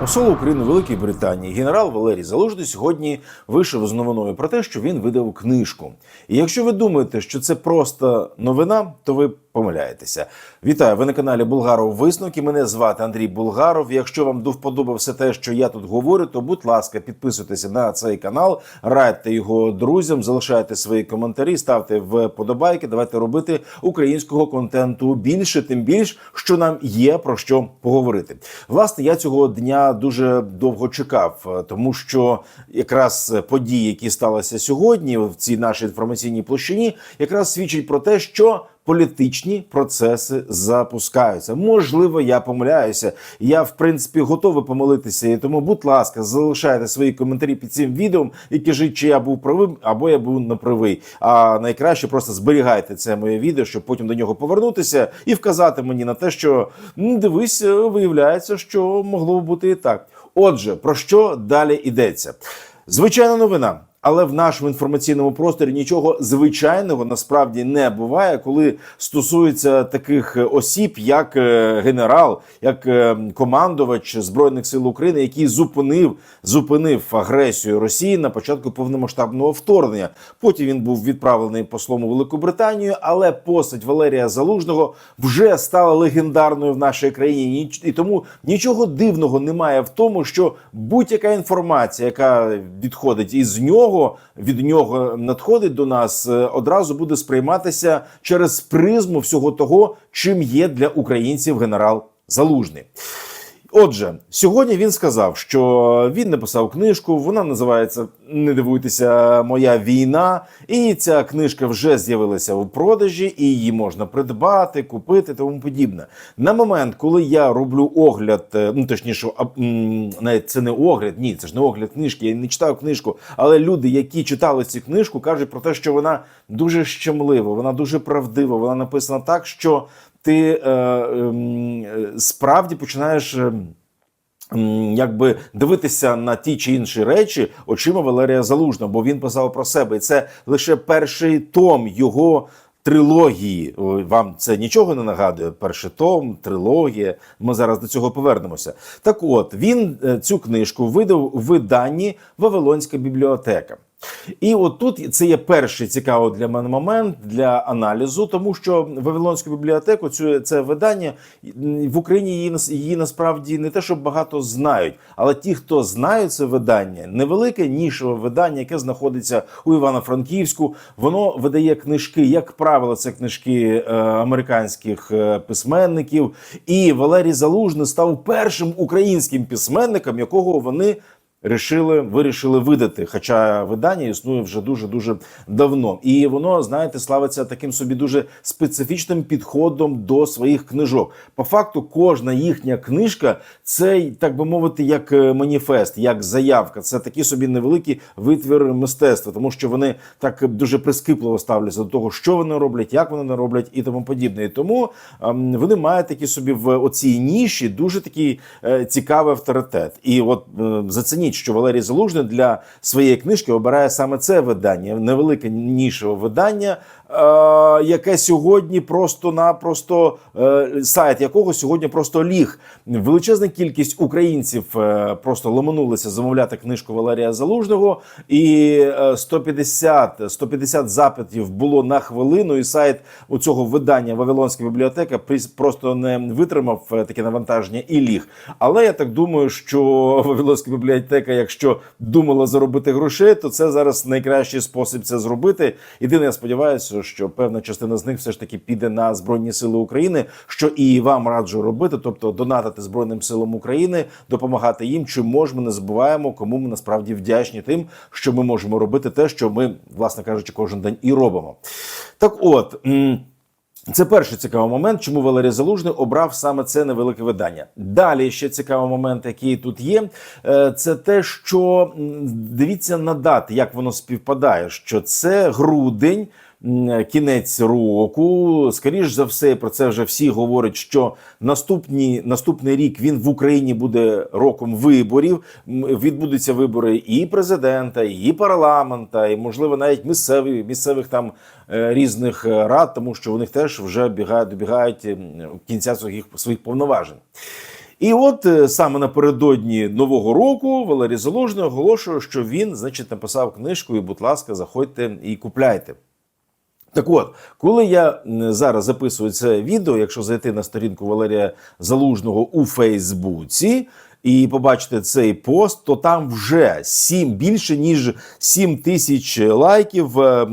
Посол України Великій Британії генерал Валерій Залужний сьогодні вийшов з новиною про те, що він видав книжку. І якщо ви думаєте, що це просто новина, то ви помиляєтеся. Вітаю! Ви на каналі Булгаров Висновки. Мене звати Андрій Булгаров. Якщо вам до вподоби все те, що я тут говорю, то будь ласка, підписуйтеся на цей канал, радьте його друзям, залишайте свої коментарі, ставте вподобайки. Давайте робити українського контенту більше, тим більш, що нам є про що поговорити. Власне, я цього дня дуже довго чекав, тому що якраз події, які сталися сьогодні в цій нашій інформаційній площині, якраз свідчать про те, що політичні процеси запускаються. Можливо, я помиляюся. Я в принципі готовий помилитися. І тому, будь ласка, залишайте свої коментарі під цим відео і кажіть, чи я був правим або я був неправий. А найкраще просто зберігайте це моє відео, щоб потім до нього повернутися і вказати мені на те, що «М, дивись, виявляється, що могло б бути і так. Отже, про що далі йдеться? Звичайна новина. Але в нашому інформаційному просторі нічого звичайного насправді не буває, коли стосується таких осіб, як е, генерал, як е, командувач збройних сил України, який зупинив зупинив агресію Росії на початку повномасштабного вторгнення. Потім він був відправлений послом у Велику Британію, але постать Валерія Залужного вже стала легендарною в нашій країні. І тому нічого дивного немає в тому, що будь-яка інформація, яка відходить із нього, від нього надходить до нас, е, одразу буде сприйматися через призму всього того, чим є для українців генерал Залужний. Отже, сьогодні він сказав, що він написав книжку. Вона називається Не дивуйтеся, моя війна. І ця книжка вже з'явилася у продажі, і її можна придбати, купити, тому подібне. На момент, коли я роблю огляд, е, ну точніше, навіть це не огляд, ні, це ж не огляд книжки. Я не читав книжку, але люди, які читали цю книжку, кажуть про те, що вона дуже щемлива, вона дуже правдива. Вона написана так, що ти е, ем, е, справді починаєш. ем, Якби дивитися на ті чи інші речі очима Валерія Залужного, бо він писав про себе, і це лише перший том його трилогії. Вам це нічого не нагадує? Перший том, трилогія. Ми зараз до цього повернемося. Так, от він е, цю книжку видав у виданні Вавилонська бібліотека. І от тут це є перший цікавий для мене момент для аналізу, тому що Вавилонську бібліотеку цю це видання в Україні її її насправді не те, що багато знають, але ті, хто знають це видання, невелике нішеве видання, яке знаходиться у Івано-Франківську, воно видає книжки. Як правило, це книжки е, американських е, письменників. І Валерій Залужний став першим українським письменником, якого вони Рішили, вирішили видати, хоча видання існує вже дуже дуже давно, і воно знаєте славиться таким собі дуже специфічним підходом до своїх книжок. По факту, кожна їхня книжка це так би мовити, як е, маніфест, як заявка. Це такий собі невеликий витвір мистецтва, тому що вони так дуже прискіпливо ставляться до того, що вони роблять, як вони роблять, і тому подібне. І тому ем, вони мають такі собі в оцій ніші дуже такий е, цікавий авторитет. І от е, зацініть, що Валерій Залужний для своєї книжки обирає саме це видання, невелике нішеве видання, яке сьогодні просто-напросто е, сайт якого сьогодні просто ліг. Величезна кількість українців е, просто ломанулися замовляти книжку Валерія Залужного, і е, 150, 150 запитів було на хвилину. І сайт у цього видання Вавилонська бібліотека просто не витримав е, таке навантаження і ліг. Але я так думаю, що Вавилонська бібліотека, якщо думала заробити грошей, то це зараз найкращий спосіб це зробити. Єдине, я сподіваюся, що певна частина з них все ж таки піде на збройні сили України, що і вам раджу робити, тобто донатити збройним силам України, допомагати їм. Чим можемо, не забуваємо, кому ми насправді вдячні тим, що ми можемо робити те, що ми, власне кажучи, кожен день і робимо. Так, от. це перший цікавий момент, чому Валерій Залужний обрав саме це невелике видання. Далі ще цікавий момент, який тут є, е, це те, що дивіться на дати, як воно співпадає. Що це грудень, кінець року. Скоріш за все, про це вже всі говорять, що наступні, наступний рік він в Україні буде роком виборів. Відбудуться вибори і президента, і парламента, і можливо навіть місцеві місцевих там е, різних е, рад, тому що них теж вже бігають, добігають кінця своїх своїх повноважень. І от е, саме напередодні нового року Валерій Залужний оголошує, що він, значить, написав книжку, і, будь ласка, заходьте і купляйте. Так от, коли я зараз записую це відео, якщо зайти на сторінку Валерія Залужного у Фейсбуці і побачити цей пост, то там вже сім більше ніж 7 тисяч лайків, е,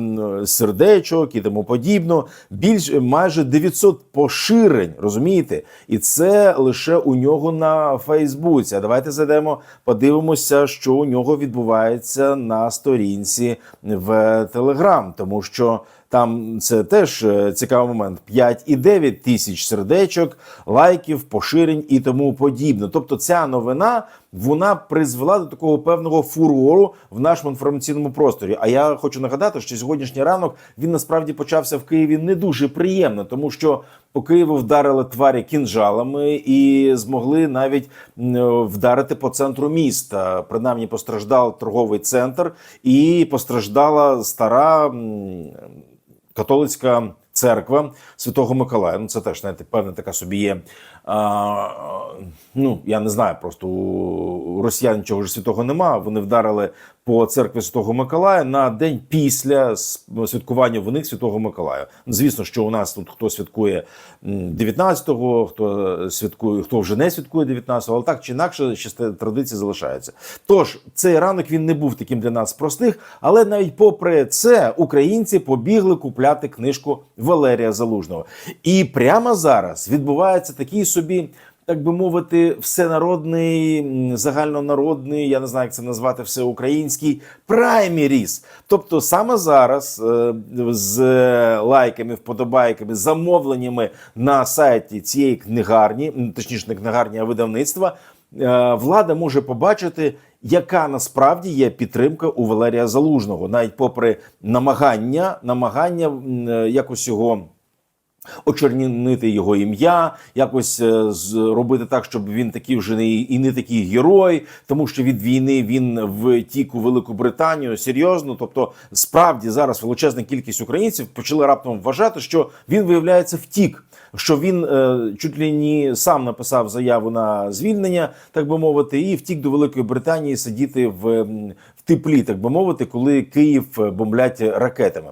сердечок і тому подібно. Більш майже 900 поширень, розумієте? І це лише у нього на Фейсбуці. А давайте зайдемо, подивимося, що у нього відбувається на сторінці в Телеграм, тому що. Там це теж е, цікавий момент: 5,9 тисяч сердечок, лайків, поширень і тому подібне. Тобто, ця новина вона призвела до такого певного фурору в нашому інформаційному просторі. А я хочу нагадати, що сьогоднішній ранок він насправді почався в Києві не дуже приємно, тому що по Києву вдарили тварі кінжалами і змогли навіть вдарити по центру міста. Принаймні постраждав торговий центр і постраждала стара. католицька церква Святого Миколая. Ну, це теж знаєте, певна така собі є. А, ну, я не знаю, просто у росіян нічого ж святого нема. Вони вдарили по церкві Святого Миколая на день після святкування в них Святого Миколая. Ну, Звісно, що у нас тут хто святкує 19-го, хто святкує, хто вже не святкує 19-го, але так чи інакше ще традиції залишаються. Тож цей ранок він не був таким для нас простих, але навіть попри це українці побігли купляти книжку Валерія Залужного. І прямо зараз відбувається такий собі. Так би мовити, всенародний, загальнонародний, я не знаю, як це назвати, всеукраїнський прайміріс. Тобто саме зараз е, з лайками, вподобайками, замовленнями на сайті цієї книгарні, точніше, не книгарні, а видавництва, е, влада може побачити, яка насправді є підтримка у Валерія Залужного, навіть попри намагання, намагання е, якось його очернити його ім'я, якось е, зробити так, щоб він такий вже не і не такий герой, тому що від війни він втік у Велику Британію. Серйозно, тобто, справді зараз величезна кількість українців почали раптом вважати, що він виявляється втік. Що він е, чуть ли не сам написав заяву на звільнення, так би мовити, і втік до Великої Британії сидіти в, в теплі, так би мовити, коли Київ е, бомблять ракетами.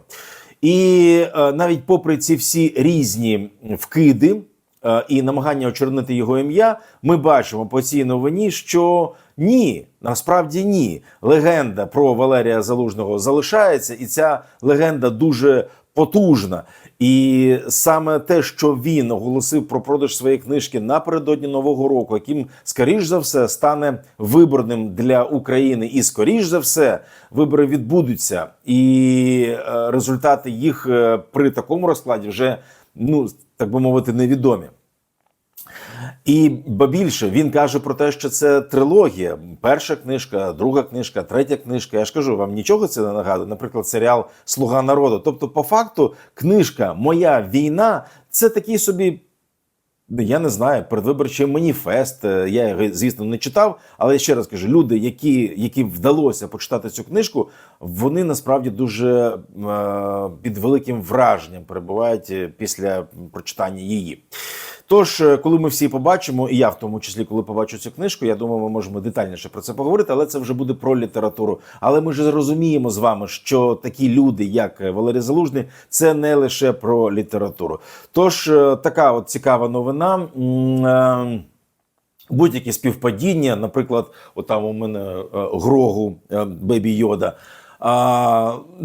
І е, навіть попри ці всі різні вкиди е, і намагання очорнити його ім'я, ми бачимо по цій новині, що ні, насправді ні. Легенда про Валерія Залужного залишається, і ця легенда дуже потужна. І саме те, що він оголосив про продаж своєї книжки напередодні нового року, яким скоріш за все стане виборним для України, і скоріш за все вибори відбудуться, і е, результати їх е, при такому розкладі вже ну так би мовити невідомі. І ба більше він каже про те, що це трилогія: перша книжка, друга книжка, третя книжка. Я ж кажу, вам нічого це не нагадує. Наприклад, серіал Слуга народу. Тобто, по факту, книжка Моя війна це такий собі. Я не знаю, передвиборчий маніфест. Е, Я його, звісно, не читав, але ще раз кажу: люди, які, які вдалося почитати цю книжку, вони насправді дуже е, під великим враженням перебувають е, після прочитання її. Тож, е, коли ми всі побачимо, і я в тому числі, коли побачу цю книжку, я думаю, ми можемо детальніше про це поговорити, але це вже буде про літературу. Але ми ж розуміємо з вами, що такі люди, як е, Валерій Залужний, це не лише про літературу. Тож е, така от цікава новина. Будь-які співпадіння, наприклад, отам у мене Грогу Бебі Йода.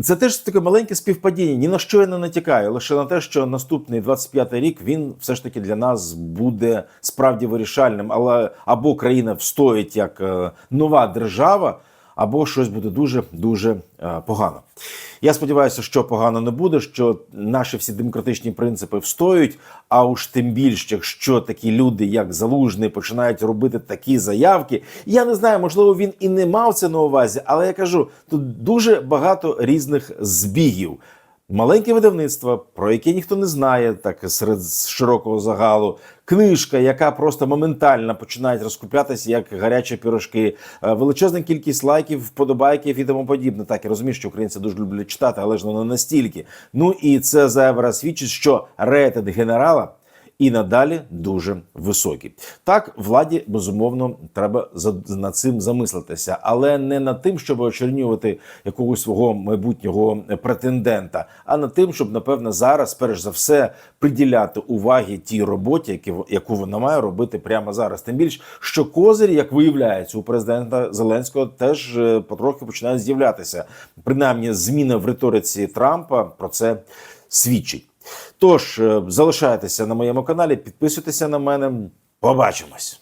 Це теж таке маленьке співпадіння. Ні на що я не натякаю, лише на те, що наступний 25-й рік він все ж таки для нас буде справді вирішальним. Але або країна встоїть як е, нова держава, або щось буде дуже дуже е, погано. Я сподіваюся, що погано не буде, що наші всі демократичні принципи встоють. А уж тим більше, якщо такі люди, як Залужний, починають робити такі заявки. Я не знаю, можливо, він і не мав це на увазі, але я кажу, тут дуже багато різних збігів. Маленьке видавництво, про яке ніхто не знає, так серед широкого загалу. Книжка, яка просто моментально починає розкуплятися як гарячі пірожки, Е, величезна кількість лайків, вподобайків і тому подібне. Так я розумію, що українці дуже люблять читати, але ж не настільки. Ну і це зараз свідчить, що рейтинг генерала і надалі дуже високі. Так, владі безумовно треба над цим замислитися, але не над тим, щоб очернювати якогось свого майбутнього претендента, а над тим, щоб напевне зараз, перш за все, приділяти уваги тій роботі, яку вона має робити прямо зараз. Тим більш, що козирі, як виявляється, у президента Зеленського теж е, потрохи починають з'являтися. Принаймні, зміна в риториці Трампа про це свідчить. Тож е, залишайтеся на моєму каналі, підписуйтеся на мене. Побачимось.